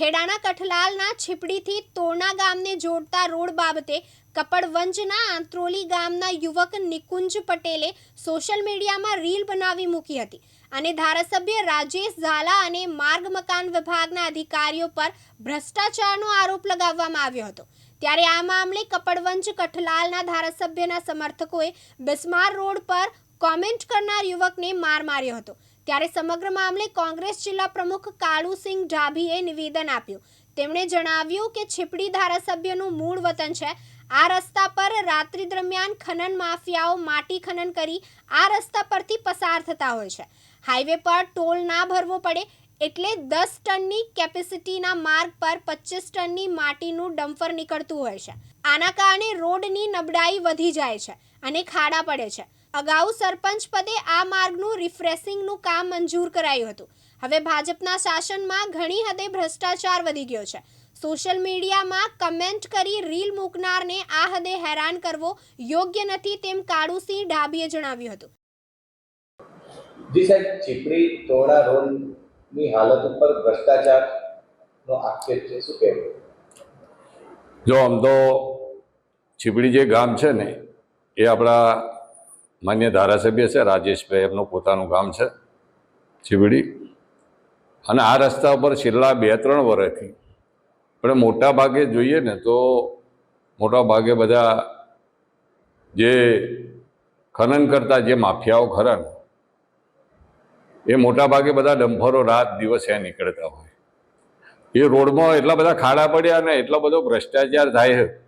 ખેડાના કઠલાલના છીપડીથી તોરણા ગામને જોડતા રોડ બાબતે કપડવંજના આંત્રોલી ગામના યુવક નિકુંજ પટેલે સોશિયલ મીડિયામાં રીલ બનાવી મૂકી હતી અને ધારાસભ્ય રાજેશ ઝાલા અને માર્ગ મકાન વિભાગના અધિકારીઓ પર ભ્રષ્ટાચારનો આરોપ લગાવવામાં આવ્યો હતો. ત્યારે આ મામલે કપડવંજ કઠલાલના ધારાસભ્યના સમર્થકોએ બિસ્માર રોડ પર કોમેન્ટ કરનાર યુવકને માર માર્યો હતો. ત્યારે સમગ્ર મામલે કોંગ્રેસ જિલ્લા પ્રમુખ કાળુસિંહ ડાભીએ નિવેદન આપ્યું. તેમણે જણાવ્યું કે છીપડી ધારાસભ્યનું મૂળ વતન છે. આ રસ્તા પર રાત્રિ દરમિયાન ખનન માફિયાઓ માટી ખનન કરી આ રસ્તા પરથી પસાર થતા હોય છે. હાઈવે પર ટોલ ના ભરવો પડે એટલે દસ ટનની કેપેસિટીના માર્ગ પર પચીસ ટનની માટીનું ડમ્ફર નીકળતું હોય છે. આના કારણે રોડની નબળાઈ વધી જાય છે અને ખાડા પડે છે. અગાઉ સરપંચ પદે આ માર્ગનું રિફ્રેશિંગનું કામ મંજૂર કરાયું હતું. હવે ભાજપના શાસનમાં ઘણી હદે ભ્રષ્ટાચાર વધી ગયો છે. સોશિયલ મીડિયામાં કમેન્ટ કરી રીલ મૂકનારને આ હદે હેરાન કરવો યોગ્ય નથી તેમ કાળુસિંહ ડાબીએ જણાવ્યું હતું. જી સાહેબ ચીપડી તોડા રોડની હાલત ઉપર ભ્રષ્ટાચારનો આક્ષેપ છે શું કહેવું? જો આમ તો છીપડી જે ગામ છે ને એ આપણા માન્ય ધારાસભ્ય છે રાજેશભાઈ એમનું પોતાનું ગામ છે છીપડી અને આ રસ્તા ઉપર છેલ્લા બે ત્રણ વર્ષથી પણ મોટા ભાગે જોઈએ ને તો મોટા ભાગે બધા જે ખનન કરતા જે માફિયાઓ ખરા ને, એ મોટા ભાગે બધા ડંફરો રાત દિવસ એ નીકળતા હોય. એ રોડમાં એટલા બધા ખાડા પડ્યા ને, એટલો બધો ભ્રષ્ટાચાર થાય છે.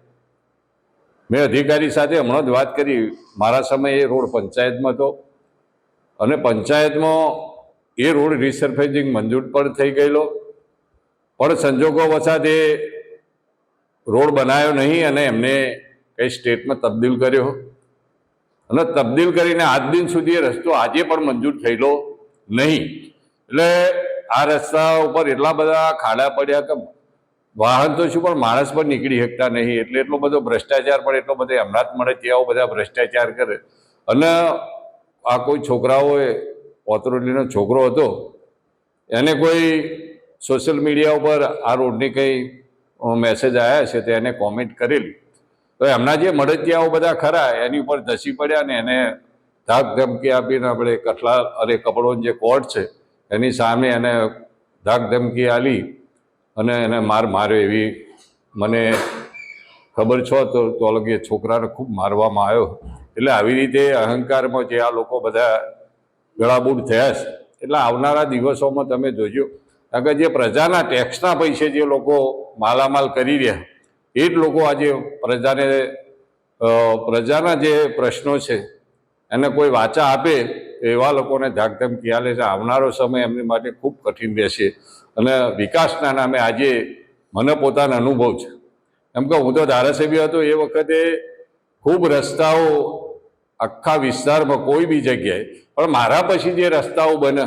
મેં અધિકારી સાથે હમણાં જ વાત કરી. મારા સમયે એ રોડ પંચાયતમાં હતો. અને પંચાયતમાં એ રોડ રિસર્ફેસિંગ મંજૂર પણ થઈ ગયેલો. પણ સંજોગો વસાત એ રોડ બનાવ્યો નહીં અને એમને કઈ સ્ટેટમાં તબદીલ કર્યો. અને તબદીલ કરીને આજ દિન સુધી એ રસ્તો આજે પણ મંજૂર થયેલો નહીં. એટલે આ રસ્તા ઉપર એટલા બધા ખાડા પડ્યા કે વાહન તો શું, પણ માણસ પણ નીકળી શકતા નહીં. એટલે એટલો બધો ભ્રષ્ટાચાર પણ એટલો બધો હમણાં જ મળે ત્યાં બધા ભ્રષ્ટાચાર કરે. અને આ કોઈ છોકરાઓએ, પોતરોલીનો છોકરો હતો, એને કોઈ સોશિયલ મીડિયા ઉપર આ રોડની કંઈ મેસેજ આવ્યા છે, તો એને કોમેન્ટ કરેલી. તો એમના જે મળતિયાઓ બધા ખરા, એની ઉપર ધસી પડ્યા ને એને ધાક ધમકી આપીને આપણે કઠલા અરે કપડોનો જે કોર્ટ છે, એની સામે એને ધાક ધમકી આલી અને એને માર માર્યો એવી મને ખબર છો તો તો લગી છોકરાને ખૂબ મારવામાં આવ્યો. એટલે આવી રીતે અહંકારમાં જે આ લોકો બધા ગળાબૂટ થયા છે. એટલે આવનારા દિવસોમાં તમે જોજો. કારણ કે જે પ્રજાના ટેક્સના પૈસે જે લોકો માલામાલ કરી રહ્યા, એ જ લોકો આજે પ્રજાને પ્રજાના જે પ્રશ્નો છે, એને કોઈ વાચા આપે એવા લોકોને ધાકધમકી આલે છે. આવનારો સમય એમની માટે ખૂબ કઠિન રહેશે. અને વિકાસના નામે આજે મને પોતાનો અનુભવ છે. એમ કે હું તો ધારાસભ્ય હતો, એ વખતે ખૂબ રસ્તાઓ આખા વિસ્તારમાં કોઈ બી જગ્યાએ, પણ મારા પછી જે રસ્તાઓ બને,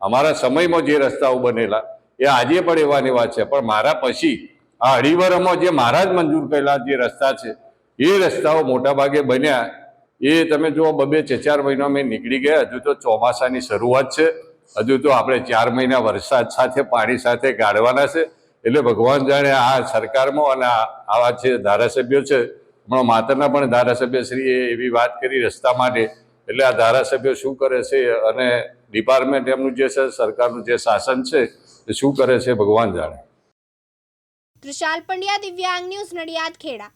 અમારા સમયમાં જે રસ્તાઓ બનેલા, એ આજે પણ એવાની વાત છે. પણ મારા પછી આ અઢી વર્ષમાં જે મારા જ મંજૂર કરેલા જે રસ્તા છે, એ રસ્તાઓ મોટાભાગે બન્યા એ તમે જુઓ, બબે છે, ચાર મહિના મેં નીકળી ગયા. હજુ તો ચોમાસાની શરૂઆત છે. હજુ તો આપણે ચાર મહિના વરસાદ સાથે, પાણી સાથે ગાળવાના છે. એટલે ભગવાન જાણે આ સરકારમાં અને આવા જે ધારાસભ્યો છે, હમણાં માતરના પણ ધારાસભ્યશ્રીએ એવી વાત કરી રસ્તા માટે. એટલે આ ધારાસભ્યો શું કરે છે અને ડિપાર્ટમેન્ટ એમનું જે છે, સરકારનું જે શાસન છે, એ શું કરે છે ભગવાન જાણે. ત્રિશાલ પંડ્યા, દિવ્યાંગ ન્યૂઝ નડિયાદ, ખેડા.